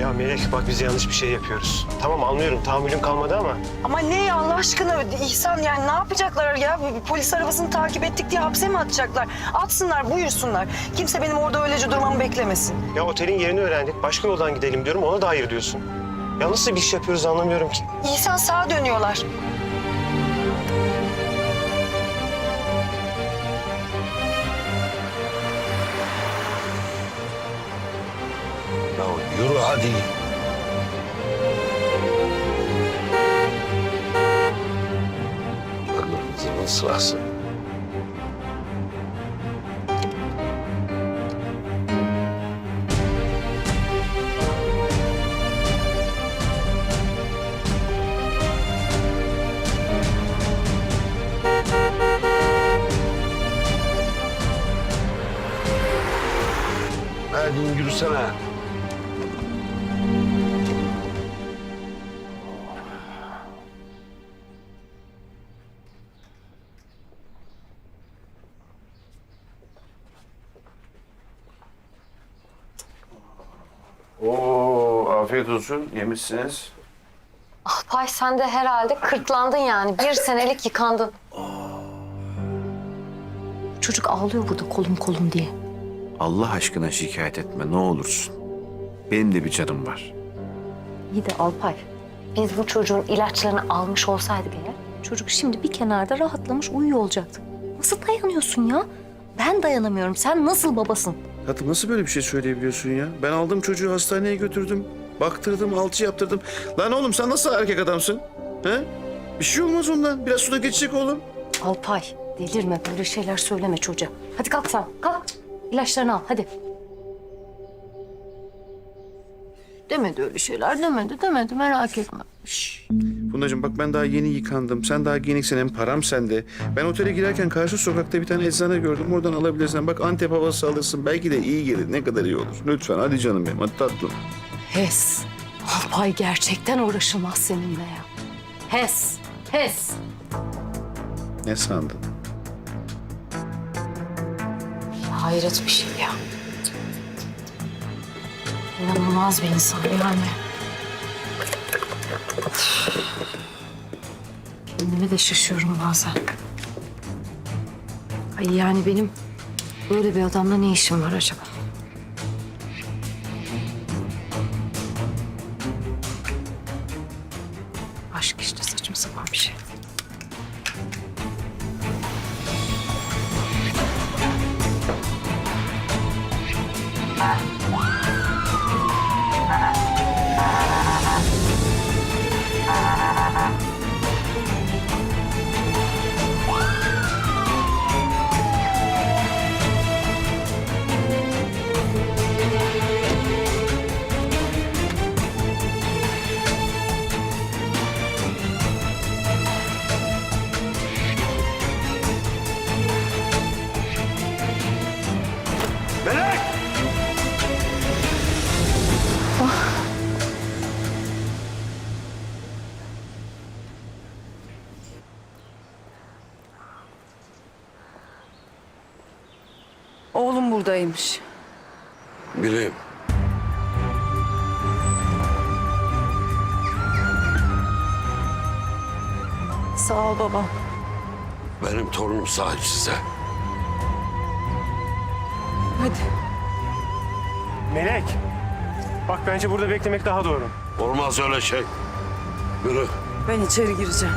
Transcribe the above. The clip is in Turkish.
Ya Melek bak biz yanlış bir şey yapıyoruz. Tamam anlıyorum tahammülüm kalmadı ama Ama ne ya Allah aşkına İhsan yani ne yapacaklar ya? Polis arabasını takip ettik diye hapse mi atacaklar? Atsınlar buyursunlar. Kimse benim orada öylece durmamı beklemesin. ya otelin yerini öğrendik. Başka yoldan gidelim diyorum ona da hayır diyorsun. Ya nasıl bir iş yapıyoruz anlamıyorum ki. İhsan sağa dönüyorlar. Ya yürü hadi. Kırmızının sırası. Hadi yürüsene. Afiyet olsun. Yemişsiniz. Pay sen de herhalde kırklandın yani. Bir senelik yıkandın. Çocuk ağlıyor burada kolum kolum diye. Allah aşkına şikayet etme ne olursun. Benim de bir canım var. İyi de Alpay. Biz bu çocuğun ilaçlarını almış olsaydık eğer... Çocuk şimdi bir kenarda rahatlamış uyuyor olacaktı. Nasıl dayanıyorsun ya? Ben dayanamıyorum. Sen nasıl babasın? Hayatım nasıl böyle bir şey söyleyebiliyorsun ya? Ben aldım çocuğu hastaneye götürdüm. Baktırdım, alçı yaptırdım. Lan oğlum sen nasıl erkek adamsın? He? Bir şey olmaz ondan. Biraz suda geçecek oğlum. Alpay delirme böyle şeyler söyleme çocuğa. Hadi kalk sen kalk. İlaçlarını al hadi. Demedi öyle şeyler demedi demedi merak etme. Şş. Fundacığım bak ben daha yeni yıkandım. Sen daha giyiniksin hem param sende. Ben otele girerken karşı sokakta bir tane eczane gördüm. Oradan alabilirsin. Bak Antep havası alırsın. Belki de iyi gelir. Ne kadar iyi olur. Lütfen hadi canım benim. Hadi tatlım. Hes. Alpay gerçekten uğraşılmaz seninle ya. Hes. Hes. Ne sandın? Hayret bir şey ya. İnanılmaz bir insan yani. Kendime de şaşıyorum bazen. Ay yani benim böyle bir adamla ne işim var acaba? Oğlum buradaymış. Biri Sağ ol baba. benim torunum sahip size. Hadi. Melek bak bence burada beklemek daha doğru. Olmaz öyle şey. Yürü. Ben içeri gireceğim.